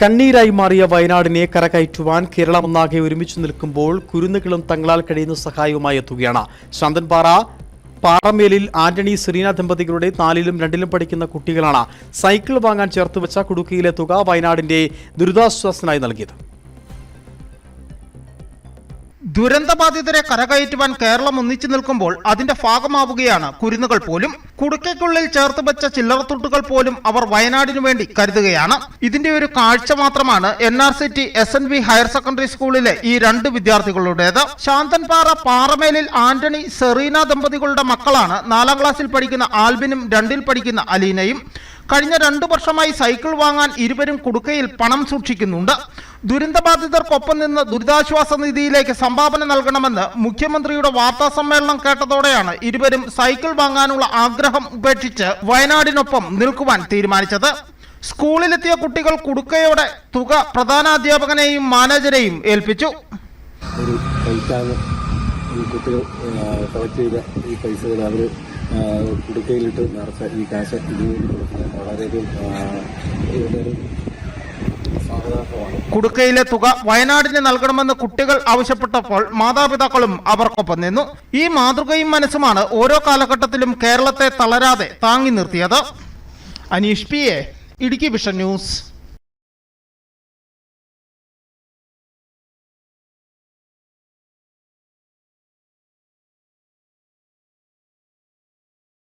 കണ്ണീരായി മാറിയ വയനാടിനെ കരകയറ്റുവാൻ കേരളം ഒന്നാകെ ഒരുമിച്ചു നിൽക്കുമ്പോൾ കുരുന്നുകളും തങ്ങളാൽ കഴിയുന്ന സഹായവുമായി എത്തുകയാണ്. ശാന്തൻപാറ പാറമേലിൽ ആന്റണി സെറീന ദമ്പതികളുടെ നാലിലും രണ്ടിലും പഠിക്കുന്ന കുട്ടികളാണ് സൈക്കിൾ വാങ്ങാൻ ചേർത്ത് വെച്ച കുടുക്കിയിലെ തുക വയനാടിന്റെ ദുരിതാശ്വാസത്തിനായി നൽകിയത്. ദുരന്തബാധിതരെ കരകയറ്റുവാൻ കേരളം ഒന്നിച്ചു നിൽക്കുമ്പോൾ അതിന്റെ ഭാഗമാവുകയാണ് കുരുന്നുകൾ പോലും. കുടുക്കയ്ക്കുള്ളിൽ ചേർത്ത് വെച്ച ചില്ലറത്തുട്ടുകൾ പോലും അവർ വയനാടിനു വേണ്ടി കരുതുകയാണ്. ഇതിന്റെ ഒരു കാഴ്ച മാത്രമാണ് N R C T S N V higher secondary സ്കൂളിലെ ഈ രണ്ട് വിദ്യാർത്ഥികളുടേത്. ശാന്തൻപാറ പാറമേലിൽ ആന്റണി സെറീന ദമ്പതികളുടെ മക്കളാണ് നാലാം ക്ലാസ്സിൽ പഠിക്കുന്ന ആൽബിനും രണ്ടിൽ പഠിക്കുന്ന അലീനയും. കഴിഞ്ഞ രണ്ടു വർഷമായി സൈക്കിൾ വാങ്ങാൻ ഇരുവരും കുടുക്കയിൽ പണം സൂക്ഷിക്കുന്നുണ്ട്. ദുരന്തബാധിതർക്കൊപ്പം നിന്ന് ദുരിതാശ്വാസ നിധിയിലേക്ക് സംഭാവന നൽകണമെന്ന് മുഖ്യമന്ത്രിയുടെ വാർത്താ സമ്മേളനം കേട്ടതോടെയാണ് ഇരുവരും സൈക്കിൾ വാങ്ങാനുള്ള ആഗ്രഹം ഉപേക്ഷിച്ച് വയനാടിനൊപ്പം നിൽക്കുവാൻ തീരുമാനിച്ചത്. സ്കൂളിലെത്തിയ കുട്ടികൾ കുടുക്കയോടെ തുക പ്രധാനാധ്യാപകനെയും മാനേജരെയും ഏൽപ്പിച്ചു. ഒരു പൈസ കുട്ടികൾ കളക്ട് ചെയ്ത ഈ പൈസകൾ അവർ കുടുക്കയിലിട്ട് നിറച്ച ഈ കാശ് വളരെയധികം കുടുക്കയിലെ തുക വയനാടിന് നൽകണമെന്ന് കുട്ടികൾ ആവശ്യപ്പെട്ടപ്പോൾ മാതാപിതാക്കളും അവർക്കൊപ്പം നിന്നു. ഈ മാതൃകയും മനസ്സുമാണ് ഓരോ കാലഘട്ടത്തിലും കേരളത്തെ തളരാതെ താങ്ങി നിർത്തിയത്. Aneesh P A Idukki vision news.